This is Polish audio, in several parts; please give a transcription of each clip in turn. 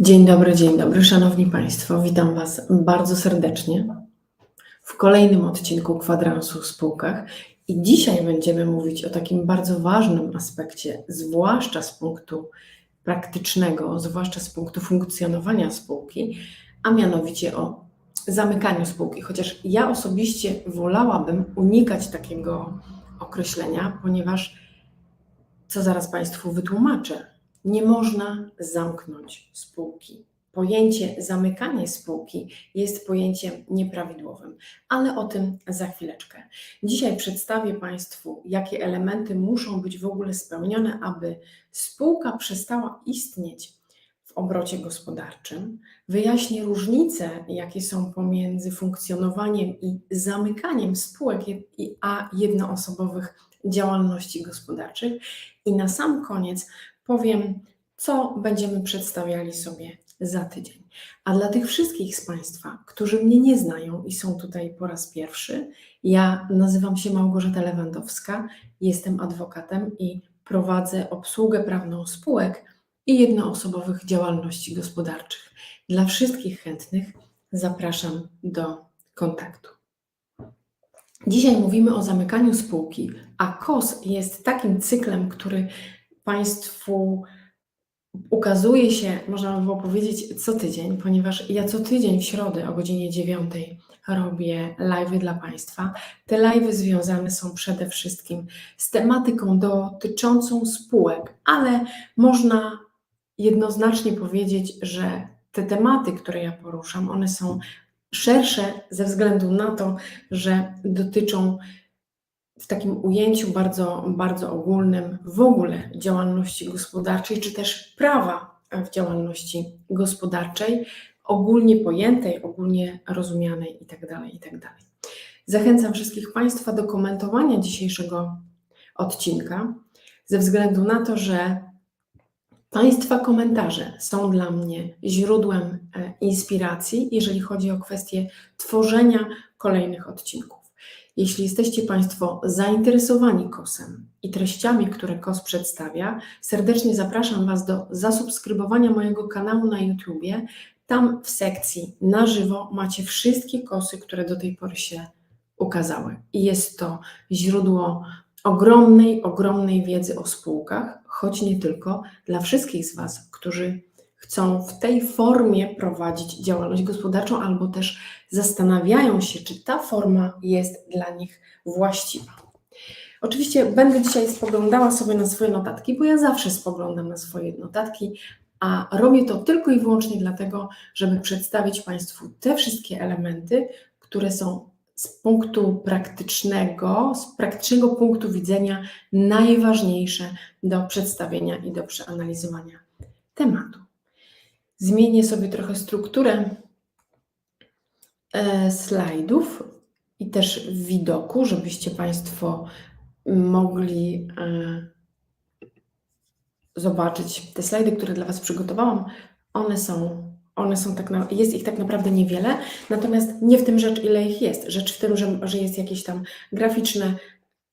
Dzień dobry, dzień dobry, Szanowni Państwo. Witam Was bardzo serdecznie w kolejnym odcinku kwadransu w spółkach. I dzisiaj będziemy mówić o takim bardzo ważnym aspekcie, zwłaszcza z punktu praktycznego, zwłaszcza z punktu funkcjonowania spółki, a mianowicie o zamykaniu spółki. Chociaż ja osobiście wolałabym unikać takiego określenia, ponieważ, co zaraz Państwu wytłumaczę, nie można zamknąć spółki. Pojęcie zamykanie spółki jest pojęciem nieprawidłowym, ale o tym za chwileczkę. Dzisiaj przedstawię Państwu, jakie elementy muszą być w ogóle spełnione, aby spółka przestała istnieć w obrocie gospodarczym. Wyjaśnię różnice, jakie są pomiędzy funkcjonowaniem i zamykaniem spółek a jednoosobowych działalności gospodarczych. I na sam koniec powiem, co będziemy przedstawiali sobie za tydzień. A dla tych wszystkich z Państwa, którzy mnie nie znają i są tutaj po raz pierwszy, ja nazywam się Małgorzata Lewandowska, jestem adwokatem i prowadzę obsługę prawną spółek i jednoosobowych działalności gospodarczych. Dla wszystkich chętnych zapraszam do kontaktu. Dzisiaj mówimy o zamykaniu spółki, a KOS jest takim cyklem, który Państwu ukazuje się, można by było powiedzieć, co tydzień, ponieważ ja co tydzień w środę o godzinie 9 robię live'y dla Państwa. Te live'y związane są przede wszystkim z tematyką dotyczącą spółek, ale można jednoznacznie powiedzieć, że te tematy, które ja poruszam, one są szersze ze względu na to, że dotyczą w takim ujęciu bardzo, bardzo ogólnym w ogóle działalności gospodarczej, czy też prawa w działalności gospodarczej, ogólnie pojętej, ogólnie rozumianej itd. itd. Zachęcam wszystkich Państwa do komentowania dzisiejszego odcinka, ze względu na to, że Państwa komentarze są dla mnie źródłem e, inspiracji, jeżeli chodzi o kwestię tworzenia kolejnych odcinków. Jeśli jesteście Państwo zainteresowani KOS-em i treściami, które KOS przedstawia, serdecznie zapraszam Was do zasubskrybowania mojego kanału na YouTubie. Tam w sekcji na żywo macie wszystkie KOSy, które do tej pory się ukazały. I jest to źródło ogromnej, ogromnej wiedzy o spółkach, choć nie tylko dla wszystkich z Was, którzy chcą w tej formie prowadzić działalność gospodarczą, albo też zastanawiają się, czy ta forma jest dla nich właściwa. Oczywiście będę dzisiaj spoglądała sobie na swoje notatki, bo ja zawsze spoglądam na swoje notatki, a robię to tylko i wyłącznie dlatego, żeby przedstawić Państwu te wszystkie elementy, które są z punktu praktycznego, z praktycznego punktu widzenia najważniejsze do przedstawienia i do przeanalizowania tematu. Zmienię sobie trochę strukturę e, slajdów i też widoku, żebyście Państwo mogli e, zobaczyć te slajdy, które dla Was przygotowałam. One są, one są tak, na, jest ich tak naprawdę niewiele, natomiast nie w tym rzecz, ile ich jest. Rzecz w tym, że, że jest jakieś tam graficzne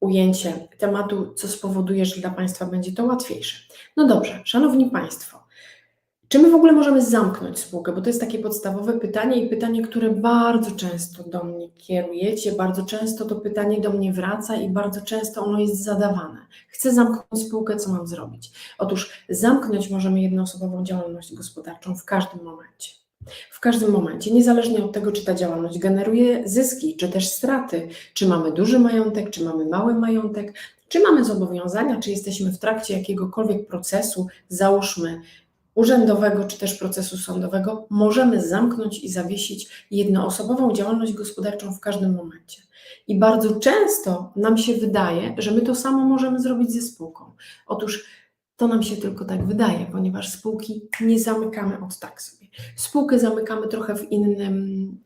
ujęcie tematu, co spowoduje, że dla Państwa będzie to łatwiejsze. No dobrze, Szanowni Państwo, czy my w ogóle możemy zamknąć spółkę? Bo to jest takie podstawowe pytanie i pytanie, które bardzo często do mnie kierujecie, bardzo często to pytanie do mnie wraca i bardzo często ono jest zadawane. Chcę zamknąć spółkę, co mam zrobić? Otóż zamknąć możemy jednoosobową działalność gospodarczą w każdym momencie. W każdym momencie, niezależnie od tego, czy ta działalność generuje zyski, czy też straty, czy mamy duży majątek, czy mamy mały majątek, czy mamy zobowiązania, czy jesteśmy w trakcie jakiegokolwiek procesu, załóżmy urzędowego czy też procesu sądowego, możemy zamknąć i zawiesić jednoosobową działalność gospodarczą w każdym momencie. I bardzo często nam się wydaje, że my to samo możemy zrobić ze spółką. Otóż to nam się tylko tak wydaje, ponieważ spółki nie zamykamy od tak sobie. Spółkę zamykamy trochę w innym.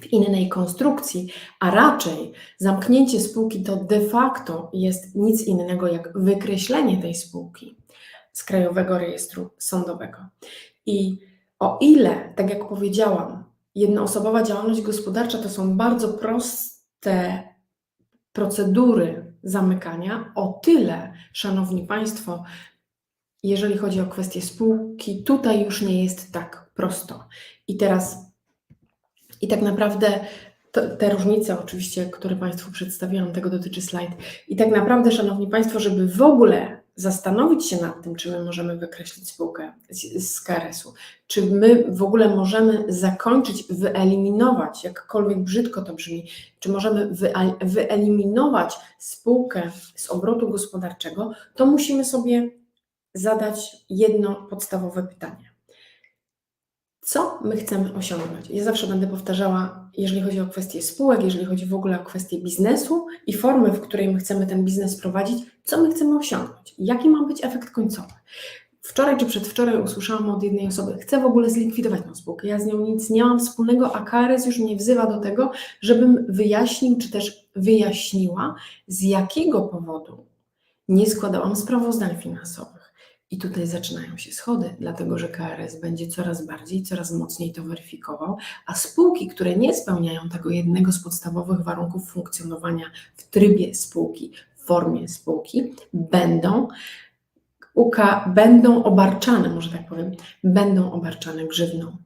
w innej konstrukcji, a raczej zamknięcie spółki to de facto jest nic innego jak wykreślenie tej spółki z Krajowego Rejestru Sądowego. I o ile, tak jak powiedziałam, jednoosobowa działalność gospodarcza to są bardzo proste procedury zamykania, o tyle, Szanowni Państwo, jeżeli chodzi o kwestie spółki, tutaj już nie jest tak prosto. I teraz, i tak naprawdę to, te różnice, oczywiście, które Państwu przedstawiłam, tego dotyczy slajd. I tak naprawdę, Szanowni Państwo, żeby w ogóle zastanowić się nad tym, czy my możemy wykreślić spółkę z, z KRS-u, czy my w ogóle możemy zakończyć, wyeliminować, jakkolwiek brzydko to brzmi, czy możemy wyeliminować spółkę z obrotu gospodarczego, to musimy sobie zadać jedno podstawowe pytanie. Co my chcemy osiągnąć? Ja zawsze będę powtarzała, jeżeli chodzi o kwestie spółek, jeżeli chodzi w ogóle o kwestie biznesu i formy, w której my chcemy ten biznes prowadzić, co my chcemy osiągnąć? Jaki ma być efekt końcowy? Wczoraj czy przedwczoraj usłyszałam od jednej osoby, chcę w ogóle zlikwidować tę spółkę. Ja z nią nic nie mam wspólnego, a KRS już mnie wzywa do tego, żebym wyjaśnił, czy też wyjaśniła, z jakiego powodu nie składałam sprawozdań finansowych. I tutaj zaczynają się schody, dlatego że KRS będzie coraz bardziej, coraz mocniej to weryfikował, a spółki, które nie spełniają tego jednego z podstawowych warunków funkcjonowania w trybie spółki, w formie spółki, będą UK, będą obarczane, może tak powiem, będą obarczane grzywną.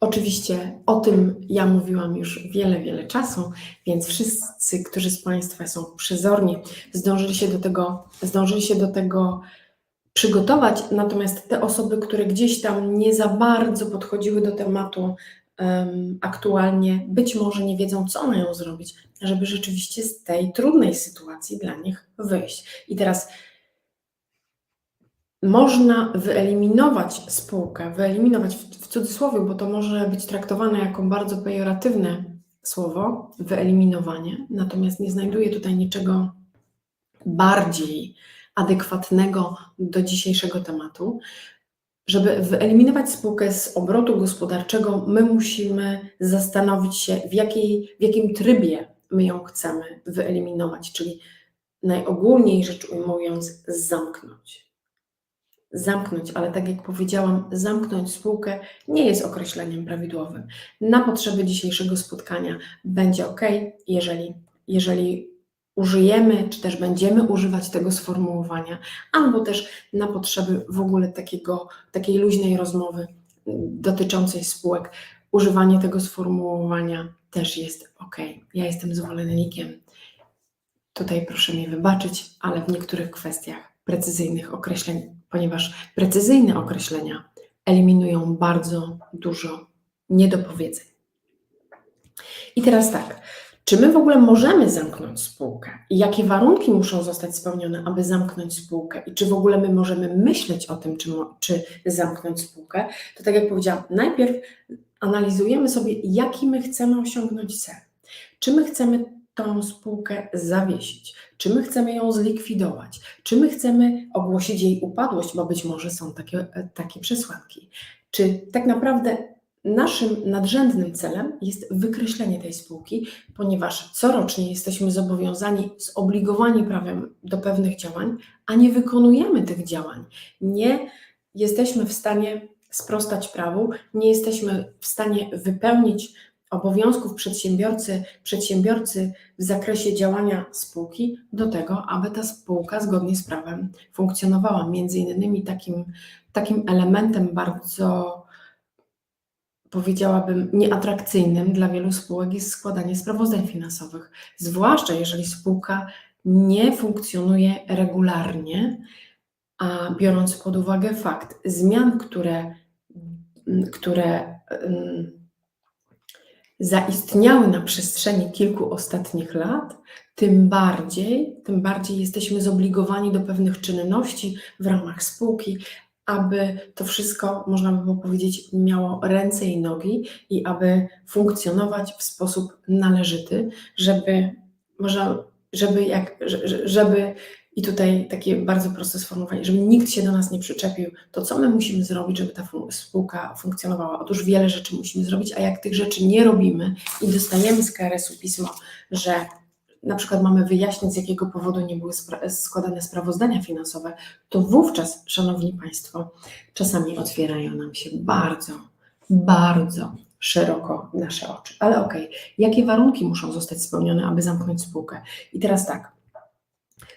Oczywiście o tym ja mówiłam już wiele, wiele czasu, więc wszyscy, którzy z Państwa są przezorni, zdążyli się do tego, zdążyli się do tego przygotować. Natomiast te osoby, które gdzieś tam nie za bardzo podchodziły do tematu um, aktualnie, być może nie wiedzą, co mają zrobić, żeby rzeczywiście z tej trudnej sytuacji dla nich wyjść. I teraz można wyeliminować spółkę, wyeliminować w, w cudzysłowie, bo to może być traktowane jako bardzo pejoratywne słowo, wyeliminowanie, natomiast nie znajduję tutaj niczego bardziej adekwatnego do dzisiejszego tematu. Żeby wyeliminować spółkę z obrotu gospodarczego, my musimy zastanowić się, w, jakiej, w jakim trybie my ją chcemy wyeliminować, czyli najogólniej rzecz ujmując, zamknąć. Zamknąć, ale tak jak powiedziałam, zamknąć spółkę nie jest określeniem prawidłowym. Na potrzeby dzisiejszego spotkania będzie ok, jeżeli, jeżeli użyjemy, czy też będziemy używać tego sformułowania, albo też na potrzeby w ogóle takiego, takiej luźnej rozmowy dotyczącej spółek, używanie tego sformułowania też jest ok. Ja jestem zwolennikiem. Tutaj proszę mi wybaczyć, ale w niektórych kwestiach precyzyjnych określeń, ponieważ precyzyjne określenia eliminują bardzo dużo niedopowiedzeń. I teraz tak, czy my w ogóle możemy zamknąć spółkę? I jakie warunki muszą zostać spełnione, aby zamknąć spółkę? I czy w ogóle my możemy myśleć o tym, czy, czy zamknąć spółkę? To tak jak powiedziałam, najpierw analizujemy sobie, jaki my chcemy osiągnąć cel. Czy my chcemy tą spółkę zawiesić? Czy my chcemy ją zlikwidować? Czy my chcemy ogłosić jej upadłość, bo być może są takie, takie przesłanki? Czy tak naprawdę Naszym nadrzędnym celem jest wykreślenie tej spółki, ponieważ corocznie jesteśmy zobowiązani, zobligowani prawem do pewnych działań, a nie wykonujemy tych działań. Nie jesteśmy w stanie sprostać prawu, nie jesteśmy w stanie wypełnić obowiązków przedsiębiorcy, przedsiębiorcy w zakresie działania spółki do tego, aby ta spółka zgodnie z prawem funkcjonowała. Między innymi takim, takim elementem bardzo powiedziałabym, nieatrakcyjnym dla wielu spółek jest składanie sprawozdań finansowych, zwłaszcza jeżeli spółka nie funkcjonuje regularnie, a biorąc pod uwagę fakt zmian, które, które zaistniały na przestrzeni kilku ostatnich lat, tym bardziej, tym bardziej jesteśmy zobligowani do pewnych czynności w ramach spółki, aby to wszystko, można by było powiedzieć, miało ręce i nogi i aby funkcjonować w sposób należyty, żeby, może, żeby, jak, żeby i tutaj takie bardzo proste sformułowanie, żeby nikt się do nas nie przyczepił, to co my musimy zrobić, żeby ta spółka funkcjonowała? Otóż wiele rzeczy musimy zrobić, a jak tych rzeczy nie robimy i dostajemy z KRS-u pismo, że na przykład mamy wyjaśnić, z jakiego powodu nie były spra składane sprawozdania finansowe, to wówczas, Szanowni Państwo, czasami otwierają nam się bardzo, bardzo szeroko nasze oczy. Ale okej, okay, jakie warunki muszą zostać spełnione, aby zamknąć spółkę? I teraz tak,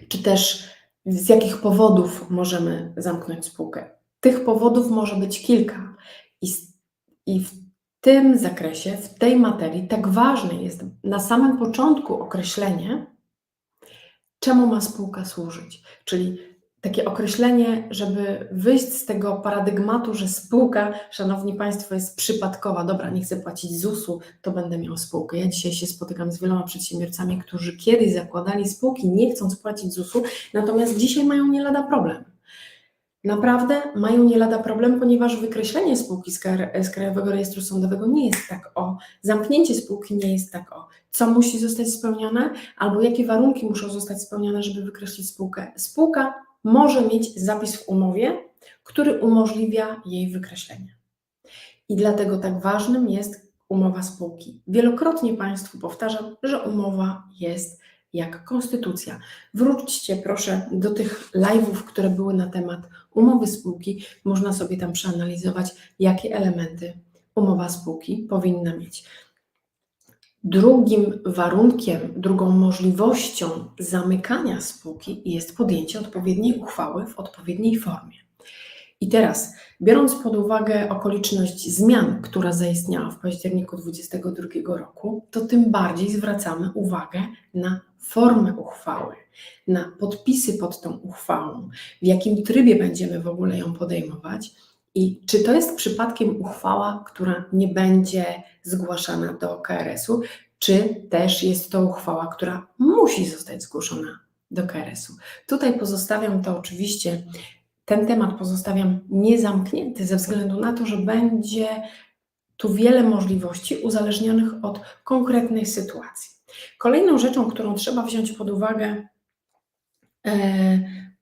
czy też z jakich powodów możemy zamknąć spółkę. Tych powodów może być kilka. I, I w tym zakresie, w tej materii, tak ważne jest na samym początku określenie, czemu ma spółka służyć. Czyli takie określenie, żeby wyjść z tego paradygmatu, że spółka, szanowni państwo, jest przypadkowa. Dobra, nie chcę płacić ZUS-u, to będę miał spółkę. Ja dzisiaj się spotykam z wieloma przedsiębiorcami, którzy kiedyś zakładali spółki, nie chcąc płacić ZUS-u, natomiast dzisiaj mają nie lada problem. Naprawdę mają nie lada problem, ponieważ wykreślenie spółki z, Krajowego Rejestru Sądowego nie jest tak o, zamknięcie spółki nie jest tak o, co musi zostać spełnione, albo jakie warunki muszą zostać spełnione, żeby wykreślić spółkę. Spółka może mieć zapis w umowie, który umożliwia jej wykreślenie. I dlatego tak ważnym jest umowa spółki. Wielokrotnie Państwu powtarzam, że umowa jest jak konstytucja. Wróćcie proszę do tych live'ów, które były na temat umowy spółki. Można sobie tam przeanalizować, jakie elementy umowa spółki powinna mieć. Drugim warunkiem, drugą możliwością zamykania spółki jest podjęcie odpowiedniej uchwały w odpowiedniej formie. I teraz, biorąc pod uwagę okoliczność zmian, która zaistniała w październiku 2022 roku, to tym bardziej zwracamy uwagę na formę uchwały, na podpisy pod tą uchwałą, w jakim trybie będziemy w ogóle ją podejmować i czy to jest przypadkiem uchwała, która nie będzie zgłaszana do KRS-u, czy też jest to uchwała, która musi zostać zgłoszona do KRS-u. Tutaj pozostawiam to oczywiście, ten temat pozostawiam niezamknięty ze względu na to, że będzie tu wiele możliwości uzależnionych od konkretnej sytuacji. Kolejną rzeczą, którą trzeba wziąć pod uwagę, e,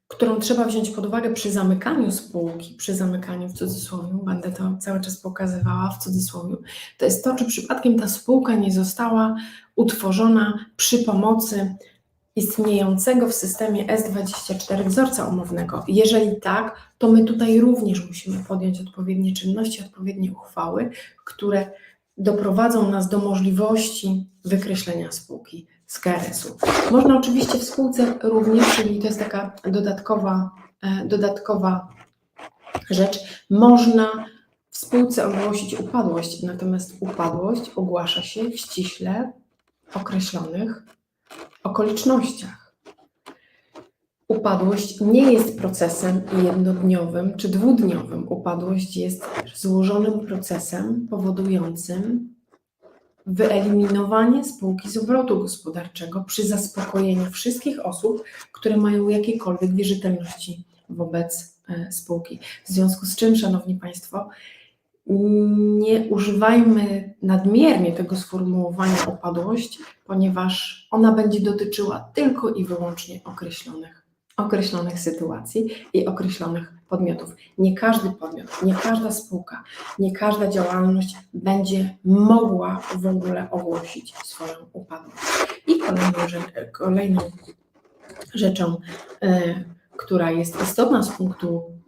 którą trzeba wziąć pod uwagę przy zamykaniu spółki, przy zamykaniu w cudzysłowie, będę to cały czas pokazywała w cudzysłowie, to jest to, czy przypadkiem ta spółka nie została utworzona przy pomocy istniejącego w systemie S24 wzorca umownego. Jeżeli tak, to my tutaj również musimy podjąć odpowiednie czynności, odpowiednie uchwały, które doprowadzą nas do możliwości wykreślenia spółki z KRS-u. Można oczywiście w spółce również, czyli to jest taka dodatkowa, e, dodatkowa rzecz, można w spółce ogłosić upadłość, natomiast upadłość ogłasza się w ściśle określonych okolicznościach. Upadłość nie jest procesem jednodniowym czy dwudniowym. Upadłość jest złożonym procesem powodującym wyeliminowanie spółki z obrotu gospodarczego przy zaspokojeniu wszystkich osób, które mają jakiekolwiek wierzytelności wobec e, spółki. W związku z czym, Szanowni Państwo, nie używajmy nadmiernie tego sformułowania upadłość, ponieważ ona będzie dotyczyła tylko i wyłącznie określonych, określonych sytuacji i określonych podmiotów. Nie każdy podmiot, nie każda spółka, nie każda działalność będzie mogła w ogóle ogłosić swoją upadłość. I kolejną, kolejną rzeczą, yy, która jest istotna z punktu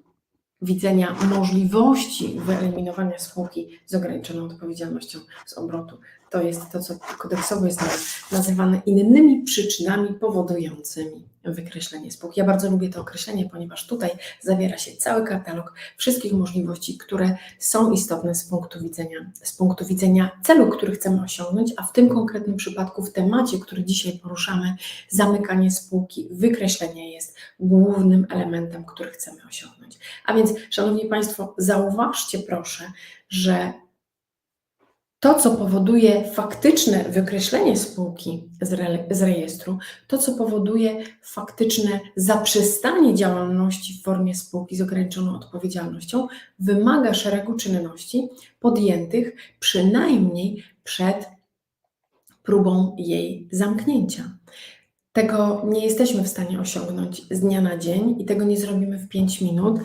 widzenia możliwości wyeliminowania spółki z ograniczoną odpowiedzialnością z obrotu. To jest to, co kodeksowo jest nazywane innymi przyczynami powodującymi wykreślenie spółki. Ja bardzo lubię to określenie, ponieważ tutaj zawiera się cały katalog wszystkich możliwości, które są istotne z punktu widzenia, z punktu widzenia celu, który chcemy osiągnąć, a w tym konkretnym przypadku, w temacie, który dzisiaj poruszamy, zamykanie spółki, wykreślenie jest głównym elementem, który chcemy osiągnąć. A więc, Szanowni Państwo, zauważcie proszę, że to, co powoduje faktyczne wykreślenie spółki z, re, z, rejestru, to, co powoduje faktyczne zaprzestanie działalności w formie spółki z ograniczoną odpowiedzialnością, wymaga szeregu czynności podjętych przynajmniej przed próbą jej zamknięcia. Tego nie jesteśmy w stanie osiągnąć z dnia na dzień i tego nie zrobimy w 5 minut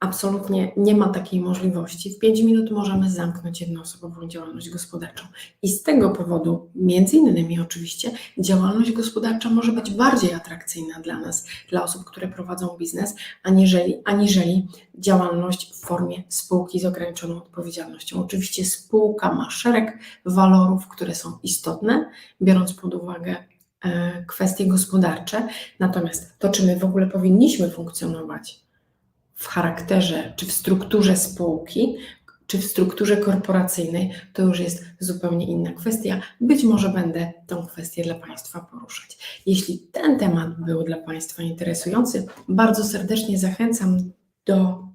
absolutnie nie ma takiej możliwości. W 5 minut możemy zamknąć jednoosobową działalność gospodarczą. I z tego powodu, między innymi oczywiście, działalność gospodarcza może być bardziej atrakcyjna dla nas, dla osób, które prowadzą biznes, aniżeli, aniżeli działalność w formie spółki z ograniczoną odpowiedzialnością. Oczywiście spółka ma szereg walorów, które są istotne, biorąc pod uwagę e, kwestie gospodarcze. Natomiast to, czy my w ogóle powinniśmy funkcjonować w charakterze czy w strukturze spółki, czy w strukturze korporacyjnej, to już jest zupełnie inna kwestia. Być może będę tą kwestię dla Państwa poruszać. Jeśli ten temat był dla Państwa interesujący, bardzo serdecznie zachęcam do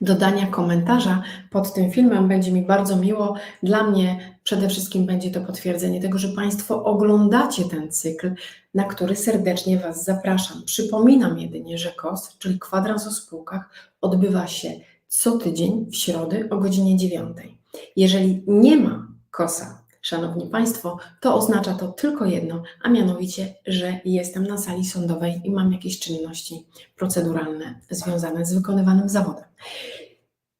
dodania komentarza pod tym filmem. Będzie mi bardzo miło. Dla mnie przede wszystkim będzie to potwierdzenie tego, że Państwo oglądacie ten cykl, na który serdecznie Was zapraszam. Przypominam jedynie, że KOS, czyli kwadrans o spółkach, odbywa się co tydzień w środę o godzinie 9. Jeżeli nie ma kosa, Szanowni Państwo, to oznacza to tylko jedno, a mianowicie, że jestem na sali sądowej i mam jakieś czynności proceduralne związane z wykonywanym zawodem.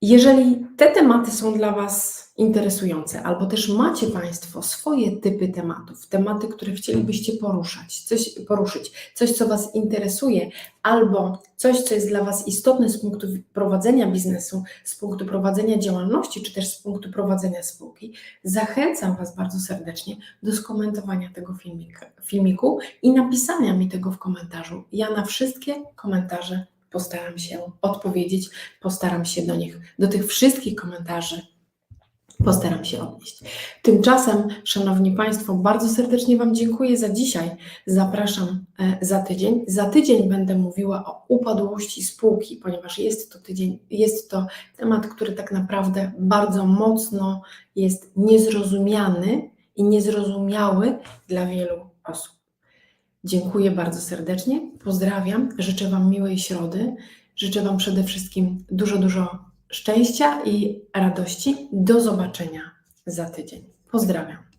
Jeżeli te tematy są dla Was interesujące, albo też macie Państwo swoje typy tematów, tematy, które chcielibyście poruszać, coś poruszyć, coś, co Was interesuje, albo coś, co jest dla Was istotne z punktu prowadzenia biznesu, z punktu prowadzenia działalności, czy też z punktu prowadzenia spółki, zachęcam Was bardzo serdecznie do skomentowania tego filmika, filmiku i napisania mi tego w komentarzu. Ja na wszystkie komentarze postaram się odpowiedzieć, postaram się do nich, do tych wszystkich komentarzy postaram się odnieść. Tymczasem, Szanowni Państwo, bardzo serdecznie Wam dziękuję za dzisiaj. Zapraszam e, za tydzień. Za tydzień będę mówiła o upadłości spółki, ponieważ jest to tydzień, jest to temat, który tak naprawdę bardzo mocno jest niezrozumiany i niezrozumiały dla wielu osób. Dziękuję bardzo serdecznie. Pozdrawiam. Życzę Wam miłej środy. Życzę Wam przede wszystkim dużo, dużo szczęścia i radości. Do zobaczenia za tydzień. Pozdrawiam.